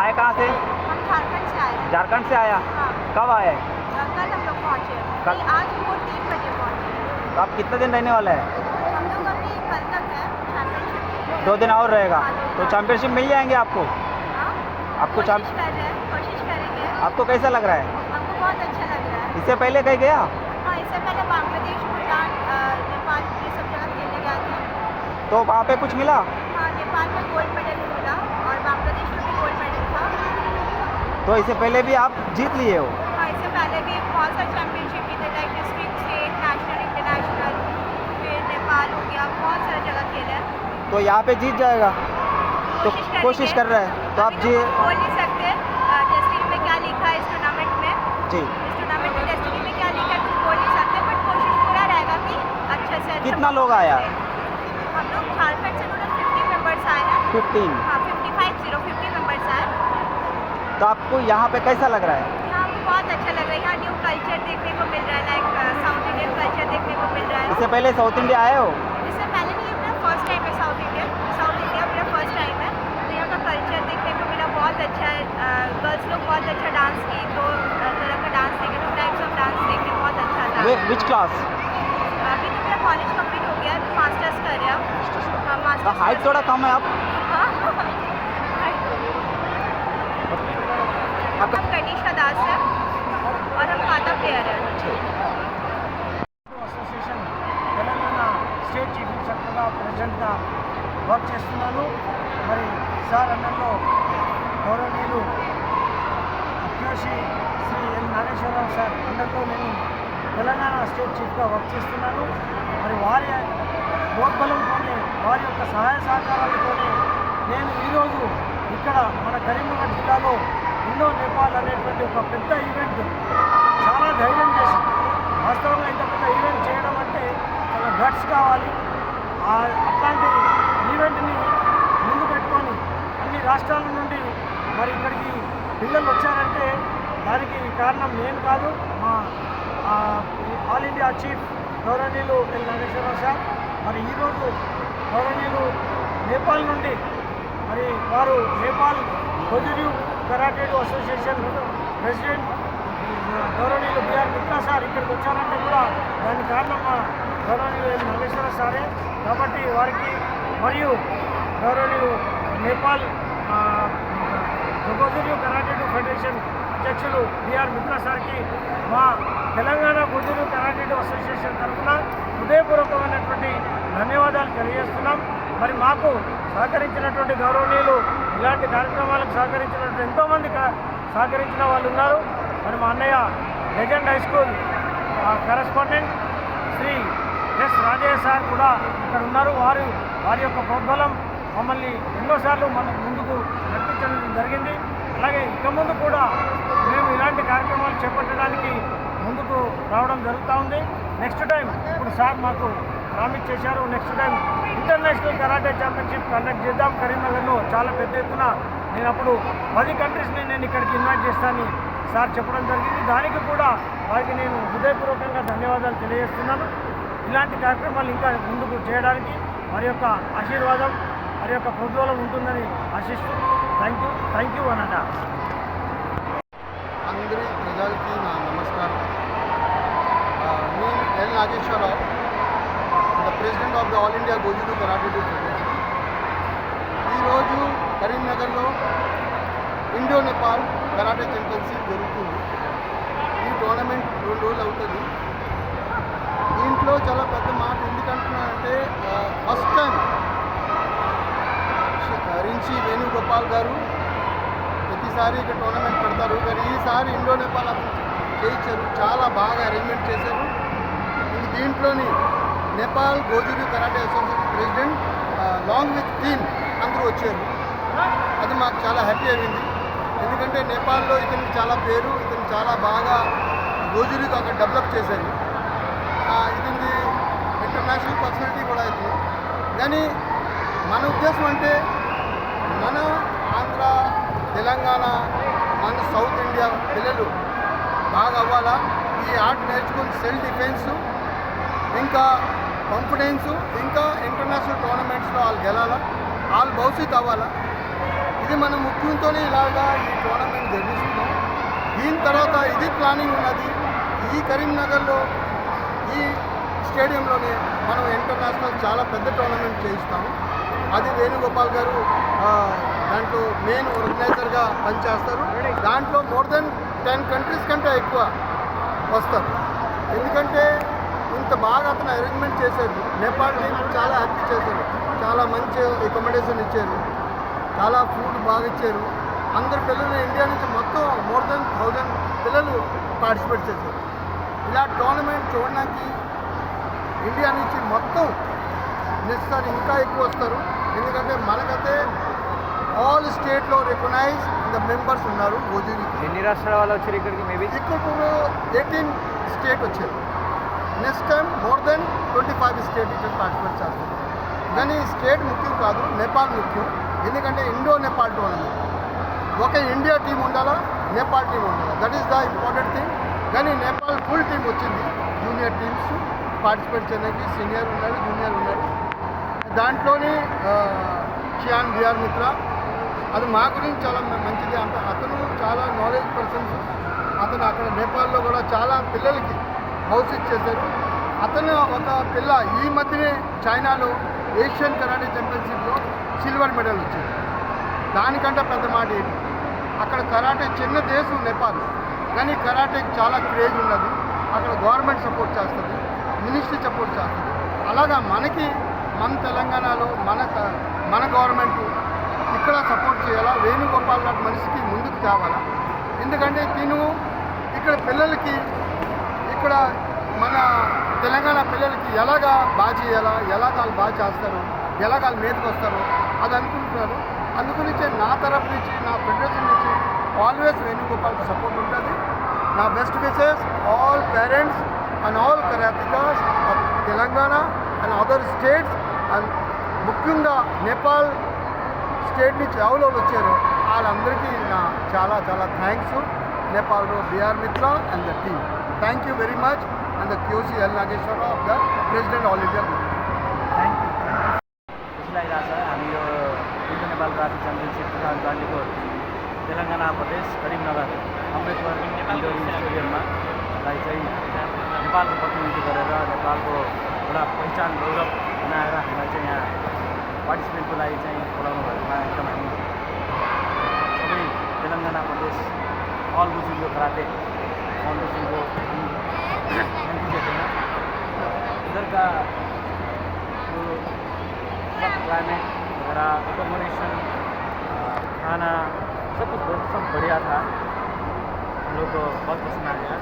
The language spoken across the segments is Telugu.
आए कहाँ से? हम झारखंड से आए हैं। झारखंड से आया? हाँ। कब आए? कल हम लोग पहुँचे कल? आज वो तीन बजे पहुँचे तो आप कितने दिन रहने वाला हैं? हम लोग अभी कल तक है दो दिन और रहेगा। तो चैंपियनशिप मिल जाएँगे आपको? हाँ। आपको कोशिश चैंप कर रहे हैं कोशिश करेंगे। आपको कैसा लग रहा है? हमको बहुत अच्छा लग रहा है। इससे पहले कहीं गया? हाँ इससे पहले बांग्लादेश भूटान नेपाल ये सब जगह खेलने गए थे। तो वहाँ पे कुछ मिला? हाँ नेपाल में गोल्ड मेडल तो इससे पहले भी आप जीत लिए हो। हाँ इससे पहले भी बहुत सारे चैंपियनशिप थे like district state national international फिर नेपाल हो गया बहुत सारी जगह खेले। हैं तो यहाँ पे जीत जाएगा। तो कोशिश कर रहे हैं। तो आप जी बोल नहीं सकते डेस्टिनी में क्या लिखा है इस टूर्नामेंट में। जी। इस टूर्नामेंट में डेस्टिनी में क्या लिखा है कुछ बोल नहीं सकते बट कोशिश पूरा रहेगा कि अच्छे से कितना लोग आया? हम लोग झारखंड से टोटल फिफ्टी मेंबर्स आए हैं। फिफ्टीन हाँ तो आपको यहाँ पे कैसा लग रहा है? यहाँ पे बहुत अच्छा लग रहा है। यहाँ न्यू कल्चर देखने को मिल रहा है लाइक साउथ इंडियन कल्चर देखने को मिल रहा है। इससे पहले साउथ इंडिया आए हो? इससे पहले नहीं मेरा फ़र्स्ट टाइम है साउथ इंडियन साउथ इंडिया मेरा फ़र्स्ट टाइम है। तो यहाँ का कल्चर देखने को मिला बहुत अच्छा है। गर्ल्स लोग बहुत अच्छा डांस की दो तरह का डांस देखे टू टाइप्स ऑफ़ डांस देखे बहुत अच्छा था। विच क्लास अभी तो मेरा कॉलेज कंप्लीट हो गया है मास्टर्स कर रहा हाँ। हाइट थोड़ा कम है आप। हम कनिष्का दास है और हम पाता प्लेयर है అసోసియేషన్ తెలంగాణ స్టేట్ చీఫ్ సెక్రటరీగా ప్రెసిడెంట్గా వర్క్ చేస్తున్నాను మరి సార్ అన్నంలో గౌరవనీయులు అభ్యర్థి శ్రీ ఎల్ నాగేశ్వరరావు సార్ అండర్లో నేను తెలంగాణ స్టేట్ చీఫ్గా వర్క్ చేస్తున్నాను మరి వారి ప్రోద్బలంతోనే వారి యొక్క సహాయ సహకారాలతోనే నేను ఈరోజు ఇక్కడ మన కరీంనగర్ జిల్లాలో ఇండో నేపాల్ అనేటువంటి ఒక పెద్ద ఈవెంట్ చాలా ధైర్యం చేసి వాస్తవంగా ఇంత పెద్ద ఈవెంట్ చేయడం అంటే చాలా గట్స్ కావాలి. అట్లాంటి ఈవెంట్ని ముందు పెట్టుకొని అన్ని రాష్ట్రాల నుండి మరి ఇక్కడికి పిల్లలు వచ్చారంటే దానికి కారణం నేను కాదు మా ఆల్ ఇండియా చీఫ్ గౌరవనీయులు ఎల్ నాగేశ్వరరావు సార్. మరి ఈరోజు గౌరవనీయులు నేపాల్ నుండి మరి వారు Nepal Goju Ryu karatedo association president గౌరవనీయులు బిఆర్ మిత్రా సార్ ఇక్కడికి వచ్చారంటే కూడా దానికి కారణం గౌరవనీయులు నాగేశ్వర సారే. కాబట్టి వారికి మరియు గౌరవనీయులు నేపాల్ జగోజరియు కరాటేడు ఫెడరేషన్ అధ్యక్షులు బిఆర్ మిత్రా సార్కి మా తెలంగాణ గుజరు కరాటేడు అసోసియేషన్ తరఫున హృదయపూర్వకమైనటువంటి ధన్యవాదాలు తెలియజేస్తున్నాం. మరి మాకు సహకరించినటువంటి గౌరవనీయులు ఇలాంటి కార్యక్రమాలకు సహకరించినటువంటి ఎంతోమంది సహకరించిన వాళ్ళు ఉన్నారు. మరి మా అన్నయ్య legend high school correspondent Shri S Rajaiah sir కూడా ఇక్కడ ఉన్నారు. వారు వారి యొక్క ప్రోద్బలం మమ్మల్ని ఎన్నోసార్లు మన ముందుకు నడిపించడం జరిగింది. అలాగే ఇక ముందు కూడా మేము ఇలాంటి కార్యక్రమాలు చేపట్టడానికి ముందుకు రావడం జరుగుతూ ఉంది. నెక్స్ట్ టైం ఇప్పుడు సార్ మాకు ప్రామిస్ చేశారు. Next time international karate championship conduct చేద్దాం కరీంనగర్లో. చాలా పెద్ద ఎత్తున నేను అప్పుడు పది కంట్రీస్ని నేను ఇక్కడికి ఇన్వైట్ చేస్తానని సార్ చెప్పడం జరిగింది. దానికి కూడా వారికి నేను హృదయపూర్వకంగా ధన్యవాదాలు తెలియజేస్తున్నాను. ఇలాంటి కార్యక్రమాలు ఇంకా ముందుకు చేయడానికి వారి యొక్క ఆశీర్వాదం వారి యొక్క ప్రోద్బలం ఉంటుందని ఆశిస్తూ థ్యాంక్ యూ థ్యాంక్ యూ అనట. అందరి ప్రజలకి నా నమస్కారం. నేను L Nageswararao the president of the all India గోజుడు karate federation. ఈరోజు కరీంనగర్లో ఇండో నేపాల్ కరాటే ఛాంపియన్షిప్ జరుగుతుంది. ఈ టోర్నమెంట్ రెండు రోజులు అవుతుంది. దీంట్లో చాలా పెద్ద మాట ఎందుకంటున్నానంటే ఫస్ట్ టైం రించి వేణుగోపాల్ గారు ప్రతిసారి ఇక టోర్నమెంట్ పెడతారు. కానీ ఈసారి ఇండో నేపాల్ చేయించారు. చాలా బాగా అరేంజ్మెంట్ చేశారు. ఇది దీంట్లోని Nepal గోజురి karate association president long with team అందరూ వచ్చారు. అది మాకు చాలా హ్యాపీ అయింది. ఎందుకంటే నేపాల్లో ఇతనికి చాలా పేరు ఇతను చాలా బాగా గోజురికి అక్కడ డెవలప్ చేశారు. ఇతని ఇంటర్నేషనల్ పర్సనాలిటీ కూడా అవుతుంది కానీ మన ఉద్దేశం అంటే మన ఆంధ్ర తెలంగాణ మన సౌత్ ఇండియా పిల్లలు బాగా అవ్వాలా? ఈ ఆర్ట్ నేర్చుకుని సెల్ఫ్ డిఫెన్స్ ఇంకా కాన్ఫిడెన్స్ ఇంకా ఇంటర్నేషనల్ టోర్నమెంట్స్లో వాళ్ళు గెలాలా? వాళ్ళు భవిష్యత్తు అవ్వాలా? ఇది మన ముఖ్యంతోనే ఇలాగా ఈ టోర్నమెంట్ జరిపిస్తున్నాం దీని తర్వాత ఇది ప్లానింగ్ ఉన్నది. ఈ కరీంనగర్లో ఈ స్టేడియంలోనే మనం ఇంటర్నేషనల్ చాలా పెద్ద టోర్నమెంట్ చేయిస్తాము. అది వేణుగోపాల్ గారు దాంట్లో మెయిన్ ఆర్గనైజర్గా పనిచేస్తారు. దాంట్లో మోర్ దెన్ టెన్ కంట్రీస్ కంటే ఎక్కువ వస్తారు. ఎందుకంటే ఇంత బాగా అతను అరేంజ్మెంట్ చేశారు. నేపాల్ టీం చాలా హ్యాపీ చేశారు. చాలా మంచి అకామిడేషన్ ఇచ్చారు. చాలా ఫుడ్ బాగా ఇచ్చారు. అందరు పిల్లలు ఇండియా నుంచి మొత్తం మోర్ దెన్ థౌజండ్ పిల్లలు పార్టిసిపేట్ చేశారు. ఇలా టోర్నమెంట్ చూడడానికి ఇండియా నుంచి మొత్తం నెక్స్ట్ సారి ఇంకా ఎక్కువ వస్తారు. ఎందుకంటే మనకైతే ఆల్ స్టేట్లో రికగ్నైజ్ ద మెంబర్స్ ఉన్నారు గోజీరికి ఎన్ని రాష్ట్రాల వాళ్ళు వచ్చారు ఇక్కడికి మేబీ? ఇప్పుడు ఎయిటీన్ స్టేట్ వచ్చారు. Next time more than twenty five state ఇక్కడ పార్టిసిపేట్ చేస్తారు. కానీ స్టేట్ ముఖ్యం కాదు నేపాల్ ముఖ్యం. ఎందుకంటే ఇండో నేపాల్ టోర్నమెంట్. ఒక ఇండియా టీం ఉండాలా? నేపాల్ టీం ఉండాలా? That is the important thing కానీ నేపాల్ ఫుల్ టీం వచ్చింది. జూనియర్ టీమ్స్ పార్టిసిపేట్ చేయడానికి సీనియర్ ఉన్నాడు జూనియర్ ఉన్నాడు దాంట్లోని ఆ, చియాన్ బిఆర్ మిత్ర అది మా గురించి చాలా మంచిది. అంత అతను చాలా నాలెడ్జ్ పర్సన్స్ అతను అక్కడ నేపాల్లో కూడా చాలా పిల్లలకి హౌస్ చేశారు అతను ఒక పిల్ల. ఈ మధ్యనే చైనాలో ఏషియన్ కరాటే ఛాంపియన్షిప్లో సిల్వర్ మెడల్ వచ్చింది. దానికంటే పెద్ద మాట ఏంటి? అక్కడ కరాటే చిన్న దేశం నేపాల్. కానీ కరాటేకి చాలా క్రేజ్ ఉన్నది. అక్కడ గవర్నమెంట్ సపోర్ట్ చేస్తుంది. మినిస్ట్రీ సపోర్ట్ చేస్తుంది. అలాగా మనకి మన తెలంగాణలో మన మన గవర్నమెంట్ ఇక్కడ సపోర్ట్ చేయాలా? వేణుగోపాల్ లాంటి మనిషికి ముందుకు తేవాలా? ఎందుకంటే తిను ఇక్కడ పిల్లలకి ఇక్కడ మన తెలంగాణ పిల్లలకి ఎలాగా బాగా చేయాలా ఎలాగ వాళ్ళు బాగా చేస్తారు ఎలాగ వాళ్ళు మీదకి వస్తారు అది అనుకుంటున్నారు. అందుగురించే నా తరపు నుంచి నా ఫెడరేషన్ నుంచి ఆల్వేస్ వేణుగోపాల్ సపోర్ట్ ఉంటుంది. నా best wishes all parents and all karatekas of Telangana and other states and ముఖ్యంగా నేపాల్ స్టేట్ నుంచి ఎవరో వచ్చారో వాళ్ళందరికీ నా చాలా చాలా థ్యాంక్స్ నేపాల్లో BR Mitra and the team thank you very much and the QC Nageshwara of the President All India Thank you. लागिरहेको छ हामी यो Nepal traffic championship two thousand ट्वेन्टीको Telangana प्रदेश करिमनगर अम्बेदकर इन्डोर स्टेडियममा लाई चाहिँ नेपालको प्रतिनिधित्व गरेर नेपालको एउटा पहिचान गौरव बनाएर हामीलाई चाहिँ यहाँ पार्टिसिपेन्टको लागि चाहिँ बोलाउनु भएकोमा एकदम हामी सबै तेलङ्गाना प्रदेश अल मुजुङ्गो अल फाउन्डेसनको एन्टिजेटमा इधरका जो क्लाइमेट वगैरह एकोमोडेशन खाना, सब कुछ बहुत, सब बढ़िया था। हम लोग को बहुत पसंद आ गया।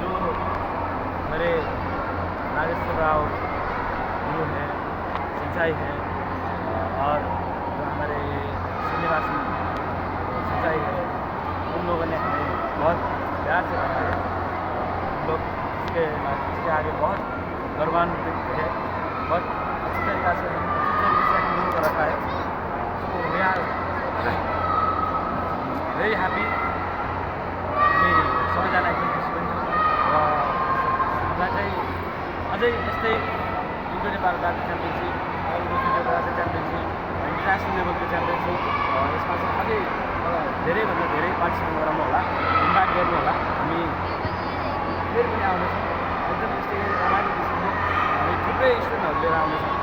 जो मेरे नागेश्वर राव गुरु हैं, सिंचाई है, और जो हमारे श्रीनिवास सिंचाई है, उन लोगों ने हमें बहुत प्यार से रखा है। लोग इसके इसके आगे बहुत गौरवान्वित है। बहुत अच्छी तरीक़ा से अच्छी तरीके से हम लोगों को रखा है। So we are very happy हामी सबैजना एकदम खुसी पनि छौँ र हामीलाई चाहिँ अझै यस्तै Indo Nepal karate championship national karate championship international लेभलको च्याम्पियनसिप यसमा चाहिँ अझै धेरैभन्दा धेरै पार्टिसिपेट गराउनु होला। इन्भाइट गर्नु होला। हामी फेरि पनि आउनेछौँ एकदम यस्तै रमाइलो किसिमले हामी थुप्रै स्टुडेन्टहरू लिएर आउनेछौँ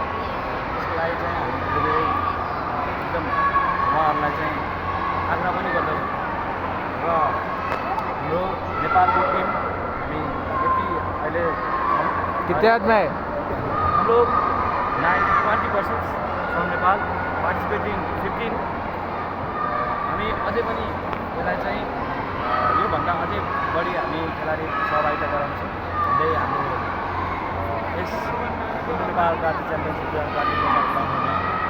त्यसको लागि चाहिँ हामी धेरै धेरै एकदम उहाँहरूलाई चाहिँ आग्रह पनि गर्दछौँ र हाम्रो नेपालको टिम हामी यति अहिले आदमी है हम लोग nine twenty percent from Nepal participating fifteen हामी अझै पनि यसलाई चाहिँ योभन्दा अझै बढी हामी खेलाडी सहभागिता गराउँछौँ भन्दै हाम्रो यस नेपाल कार्टी च्याम्पियनसिप